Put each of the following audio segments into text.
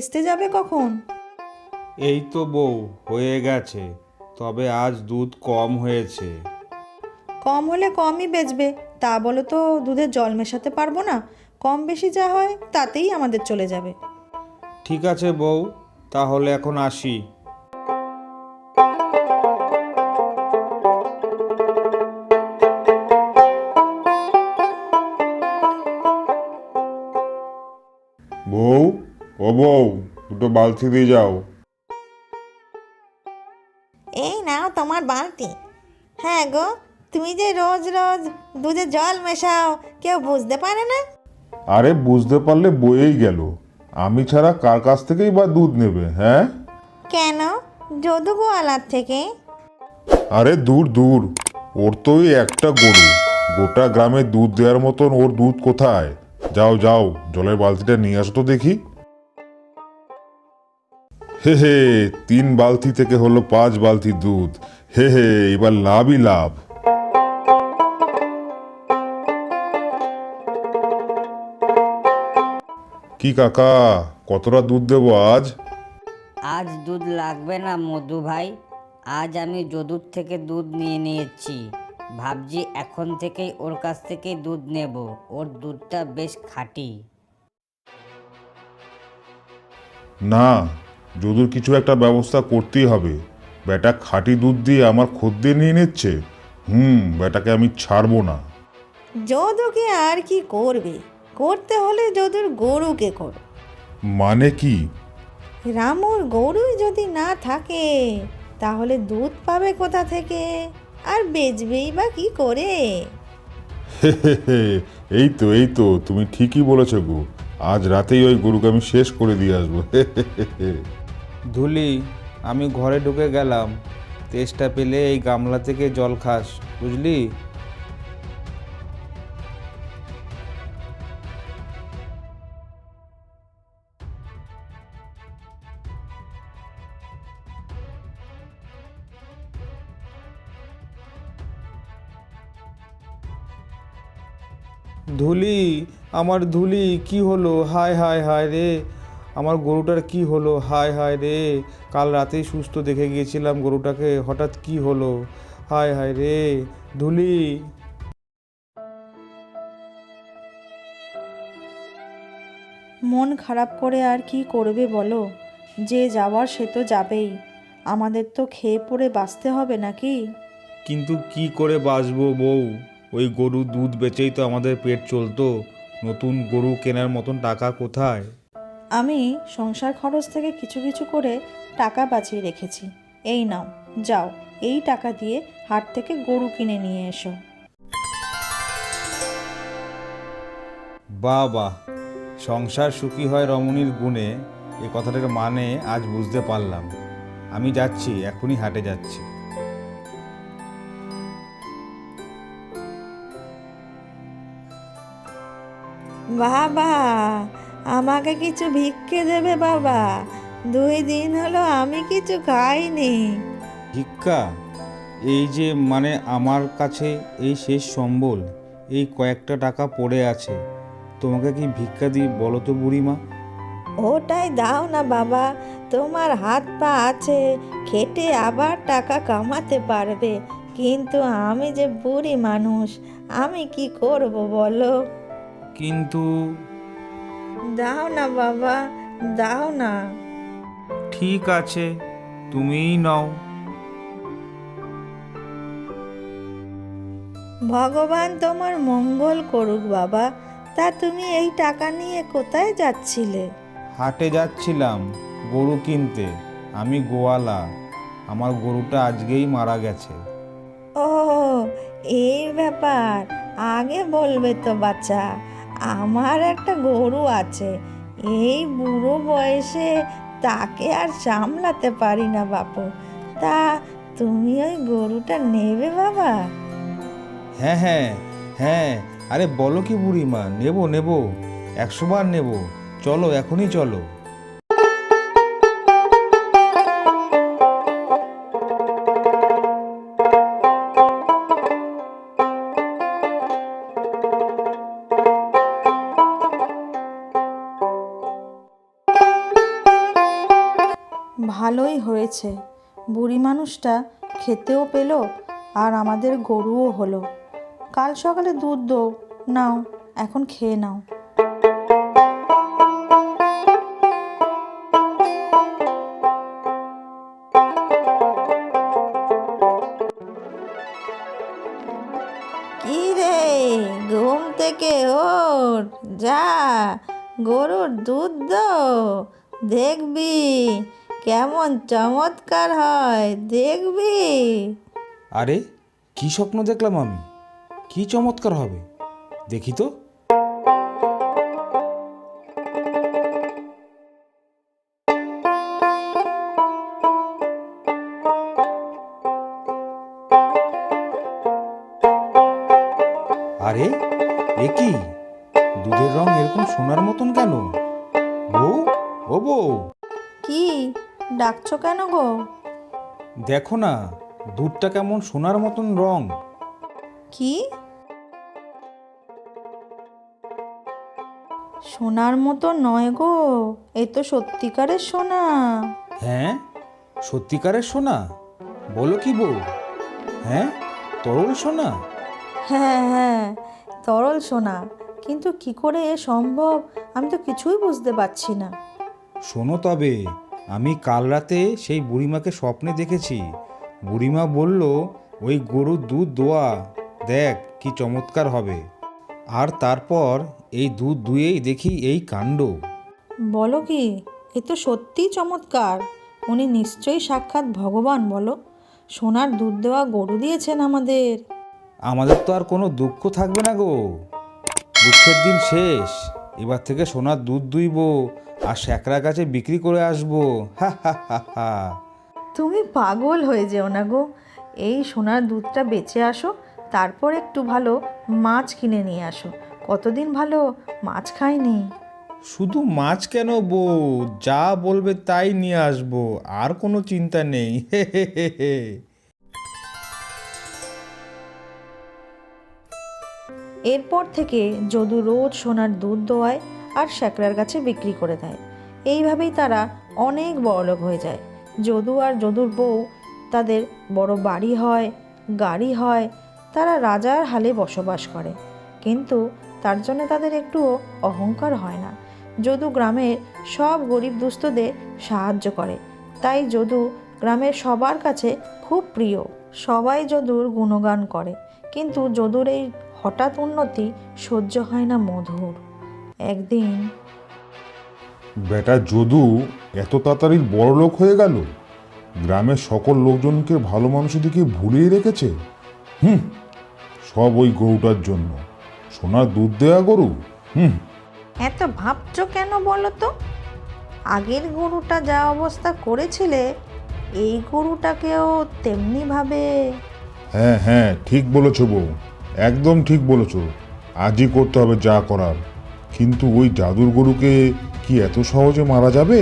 বেচতে যাবে কখন? এই তো বউ হয়ে গেছে। তবে আজ দুধ কম হয়েছে। কম হলে কমই বেচবে। তা বলে তো দুধে জল মেশাতে পারব না? কম বেশি যা হয় তাতেই আমাদের চলে যাবে। ঠিক আছে বউ তাহলে এখন আসি। বউ ও বউ দুটো বালতি দিয়ে যাও। এই নাও তোমার বালতি। হ্যাঁ গো তুমি যে রোজ রোজ দুধে জল মেশাও কেউ বুঝতে পারে না? আরে বুঝতে পারলে বয়েই গেল। আমি ছাড়া কার কাছ থেকেই বা দুধ নেবে হ্যাঁ? কেন? যদু গোয়ালার থেকে? আরে দূর দূর। ওর তো ওই একটা গরু। গোটা গ্রামে দুধ দেওয়ার মতন ওর দুধ কোথায়? যাও যাও জলের বালতিটা নিয়ে আসো তো দেখি। হে হে তিন বালতি থেকে হলো পাঁচ বালতি দুধ। হে হে এবার লাভই লাভ। কি কাকা কতটা দুধ দেবো আজ? আজ দুধ লাগবে না মধু ভাই। আজ আমি যদুর থেকে দুধ নিয়ে নিয়েছি। ভাবছি এখন থেকেই ওর কাছ থেকেই দুধ নেব। ওর দুধটা বেশ খাঁটি। না যদুর কিছু একটা ব্যবস্থা করতেই হবে। বেটা খাঁটি দুধ দিয়ে আমার খদ্দের নিয়ে নিচ্ছে? হুম বেটাকে আমি ছাড়বো না। যদুকে আর কি করবে? করতে হলে যদুর গরুকে কর। মানে কি? রামুর গরুই যদি না থাকে তাহলে দুধ পাবে কোথা থেকে? আর বেচবেই বা কি করে? এই তো এই তো তুমি ঠিকই বলেছ গো। আজ রাতেই ওই গরুকে আমি শেষ করে দিয়ে আসব। ধুলি, আমি ঘরে ঢুকে গেলাম। তেষ্টা পেলে এই গামলা থেকে জল খাস, বুঝলি? ধুলি, আমার ধুলি, কি হলো? হায় হায় হায় রে। আমার গরুটার কি হলো? হায় হায় রে। কাল রাতেই সুস্থ দেখে গিয়েছিলাম গরুটাকে। হঠাৎ কি হলো? হায় হায় রে। ধুলি। মন খারাপ করে আর কি করবে বলো? যে যাওয়ার সে তো যাবেই। আমাদের তো খেয়ে পড়ে বাঁচতে হবে নাকি? কিন্তু কি করে বাঁচবো বউ? ওই গরু দুধ বেচেই তো আমাদের পেট চলতো। নতুন গরু কেনার মতন টাকা কোথায়? আমি সংসার খরচ থেকে কিছু কিছু করে টাকা বাঁচিয়ে রেখেছি। এই নাও যাও এই টাকা দিয়ে হাট থেকে গরু কিনে নিয়ে এসো। বাহ বাহ। সংসার সুখী হয় রমণীর গুণে এ কথাটার মানে আজ বুঝতে পারলাম। আমি যাচ্ছি এখনই হাটে যাচ্ছি। বাবা আমাকে কিছু ভিক্ষে দেবে বাবা। দুই দিন হলো আমি কিছু খাইনি। ভিক্ষা? এই যে মানে আমার কাছে এই শেষ সম্বল এই কয়েকটা টাকা পড়ে আছে। তোমাকে কি ভিক্ষা দিই বলো তো বুড়িমা? ওটাই দাও না বাবা তোমার হাত পা আছে খেটে আবার টাকা কামাতে পারবে। কিন্তু আমি যে বুড়ি মানুষ আমি কি করব বলো? কিন্তু দাও না বাবা দাও না। ঠিক আছে তুমিই নাও। ভগবান তোমার মঙ্গল করুক বাবা। তা তুমি এই টাকা নিয়ে কোথায় যাচ্ছিলে? হাটে যাচ্ছিলাম গরু কিনতে। আমি গোয়ালা। আমার গরুটা আজকেই মারা গেছে। ও এই ব্যাপার। আগে বলবে তো বাচ্চা আমার একটা গরু আছে। এই বুড়ো বয়সে তাকে আর সামলাতে পারি না বাপু। তা তুমি ওই গরুটা নেবে বাবা? হ্যাঁ হ্যাঁ হ্যাঁ। আরে বলো কি বুড়িমা, নেব নেব। একশোবার নেব। চলো, এখনই চলো। ভালোই হয়েছে। বুড়ি মানুষটা খেতেও পেল আর আমাদের গরুও হলো। কাল সকালে দুধ দো, নাও, এখন খেয়ে নাও। কি রে ঘুম থেকে ওঠ, যা, গরুর দুধ দো, দেখবি কেমন চমৎকার হয় দেখবি। আরে কি স্বপ্ন দেখলাম আমি? কি চমৎকার হবে? দেখি তো। আরে এ কি? দুধের রং এরকম সোনার মতন কেন? বউ? ও বউ? কি? ডাকছো কেন গো? দেখো না দুধটা কেমন সোনার মতন রং। কি? সোনার মতো নয় গো এ তো সত্যিকারের সোনা। হ্যাঁ সত্যিকারের সোনা? বলো কি বউ? হ্যাঁ তরল সোনা? হ্যাঁ হ্যাঁ তরল সোনা। কিন্তু কি করে এ সম্ভব? আমি তো কিছুই বুঝতে পারছি না। শোনো তবে আমি কাল রাতে সেই বুড়িমাকে স্বপ্নে দেখেছি। বুড়িমা বলল ওই গরুর দুধ দোয়া দেখ কি চমৎকার হবে। আর তারপর এই দুধ দুয়েই দেখি এই কাণ্ড। বলো কি এ তো সত্যিই চমৎকার। উনি নিশ্চয়ই সাক্ষাৎ ভগবান বলো। সোনার দুধ দেওয়া গরু দিয়েছেন আমাদের। আমাদের তো আর কোনো দুঃখ থাকবে না গো। দুঃখের দিন শেষ। এবার থেকে সোনার দুধ দুইব আর স্যাকরা গাছে বিক্রি করে আসব। হা হা হা হা। তুমি পাগল হয়ে যেও না গো। এই সোনার দুধটা বেঁচে আসো তারপর একটু ভালো মাছ কিনে নিয়ে আসো। কতদিন ভালো মাছ খাইনি? শুধু মাছ কেন বউ? যা বলবে তাই নিয়ে আসব আর কোনো চিন্তা নেই। হে হে হে হে। এরপর থেকে যদু রোজ সোনার দুধ দোয়ায় আর শ্যাকরার কাছে বিক্রি করে দেয়। এইভাবেই তারা অনেক বড়লোক হয়ে যায়। যদু আর যদুর বউ তাদের বড় বাড়ি হয়, গাড়ি হয়, তারা রাজার হালে বসবাস করে। কিন্তু তার জন্য তাদের একটুও অহংকার হয় না। যদু গ্রামের সব গরিব দুস্থদের সাহায্য করে। তাই যদু গ্রামের সবার কাছে খুব প্রিয়। সবাই যদুর গুণগান করে। কিন্তু যদুর এই হঠাৎ উন্নতি সহ্য হয় না মধুর। একদিন বেটা যদু এত তাড়াতাড়ি বড় লোক হয়ে গেল? গ্রামের সকল লোকজনকে ভালো মানুষের দিকে ভুলিয়ে রেখেছে? হুম সব ওই গরুটার জন্য। সোনার দুধ দেয়া গরু? হুম। এত ভাবছ কেন বলো তো? আগের গরুটা যা অবস্থা করেছিলে এই গরুটাকেও তেমনিভাবে হ্যাঁ হ্যাঁ ঠিক বলেছ বউ। একদম ঠিক বলেছ। আজই করতে হবে যা করার। কিন্তু ওই জাদুর গরুকে কি এত সহজে মারা যাবে?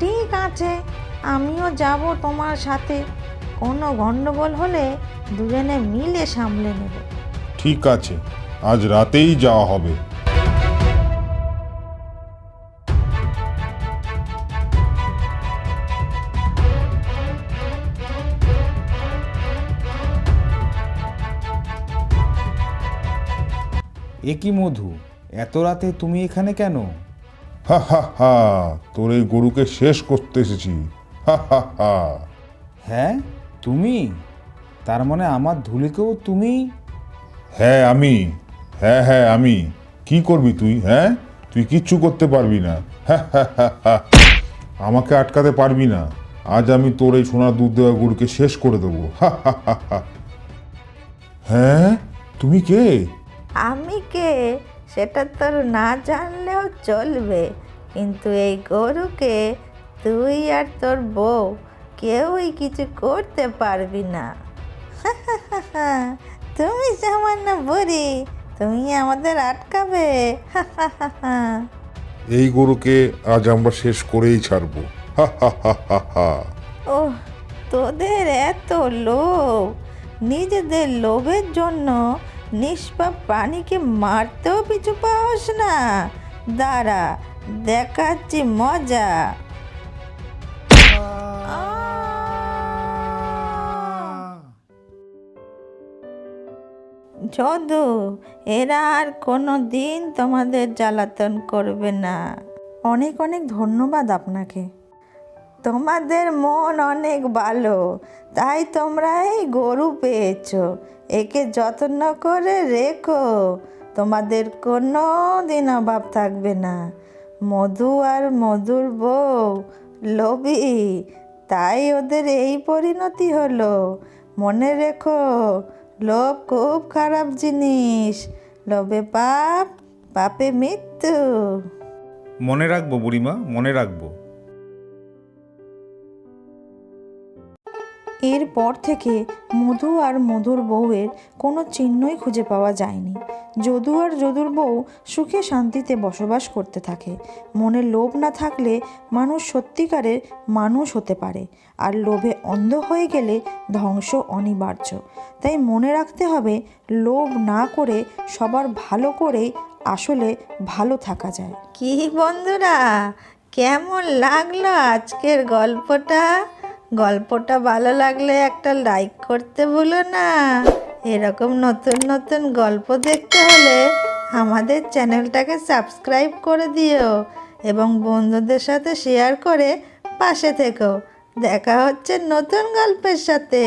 ঠিক আছে আমিও যাব তোমার সাথে। কোনো গণ্ডগোল হলে দুজনে মিলে সামলে নেব। ঠিক আছে আজ রাতেই যাওয়া হবে। এ কি মধু? এত রাতে তুমি এখানে কেন? হা হা হা তোর এই গরুকে শেষ করতে এসেছি। হা হা হা। হ্যাঁ? তুমি? তার মানে আমার ধুলিকেও তুমি? হ্যাঁ আমি। হ্যাঁ হ্যাঁ আমি। কি করবি তুই হ্যাঁ? তুই কিচ্ছু করতে পারবি না। হ্যাঁ। আমাকে আটকাতে পারবি না। আজ আমি তোর এই সোনার দুধ দেওয়া গরুকে শেষ করে দেবো। হা, হা, হা, হা। হ্যাঁ? তুমি কে? আমি কে? সেটা তোর না জানলেও চলবে। কিন্তু এই গরুকে তুই আর তোর বউ কেউই কিছু করতে পারবি না। তুমি সামান্য বুড়ি তুমি আমাদের আটকাবে। এই গরুকে আজ আমরা শেষ করেই ছাড়বো। ও তোদের এত লোভ। নিজেদের লোভের জন্য নিষ্পাপ প্রাণীকে মারতেও পিছু পাওয়াস না। দাঁড়া, দেখাচ্ছি মজা। যদু, এরা আর কোনো দিন তোমাদের জ্বালাতন করবে না। অনেক অনেক ধন্যবাদ আপনাকে। তোমাদের মন অনেক ভালো, তাই তোমরা এই গরু পেয়েছ। একে যত্ন করে রেখো, তোমাদের কোনো দিন অভাব থাকবে না। মধু আর মধুর বউ, লোভী, তাই ওদের এই পরিণতি হলো। মনে রেখো, লোভ খুব খারাপ জিনিস, লোভে পাপ, পাপে মৃত্যু। মনে রাখব বুড়িমা, মনে রাখব। এরপর থেকে মধু আর মধুর বউয়ের কোনো চিহ্নই খুঁজে পাওয়া যায়নি। যদু আর যদুর বউ সুখে শান্তিতে বসবাস করতে থাকে। মনে লোভ না থাকলে মানুষ সত্যিকারের মানুষ হতে পারে আর লোভে অন্ধ হয়ে গেলে ধ্বংস অনিবার্য। তাই মনে রাখতে হবে, লোভ না করে সবার ভালো করে আসলে ভালো থাকা যায়। কি বন্ধুরা, কেমন লাগল আজকের গল্পটা? গল্পটা ভালো লাগলে একটা লাইক করতে ভুলো না। এরকম নতুন নতুন গল্প দেখতে হলে আমাদের চ্যানেলটাকে সাবস্ক্রাইব করে দিও এবং বন্ধুদের সাথে শেয়ার করে পাশে থেকো। দেখা হচ্ছে নতুন গল্পের সাথে।